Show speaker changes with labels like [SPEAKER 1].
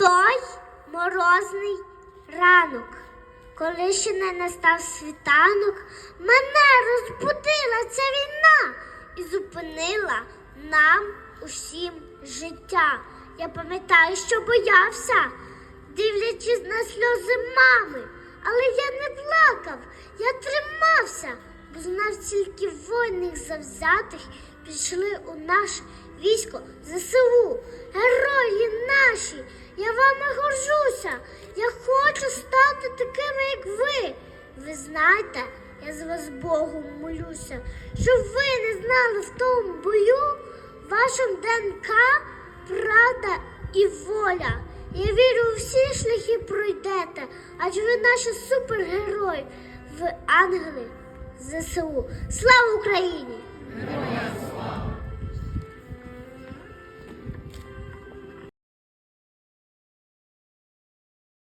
[SPEAKER 1] той морозний ранок, коли ще не настав світанок, мене розбудила ця війна і зупинила нам усім життя. Я пам'ятаю, що боявся, дивлячись на сльози мами, але я не плакав, я тримався, бо знав тільки воїнних завзятих пішли у наше військо ЗСУ. Герої наші, я вами горжуся. Я хочу стати такими, як ви. Ви знаєте, я з вас Богу молюся, щоб ви не знали в тому бою вашому ДНК правда і воля. Я вірю, у всі шляхи пройдете, адже ви наші супергерої, ви ангели ЗСУ. Слава Україні!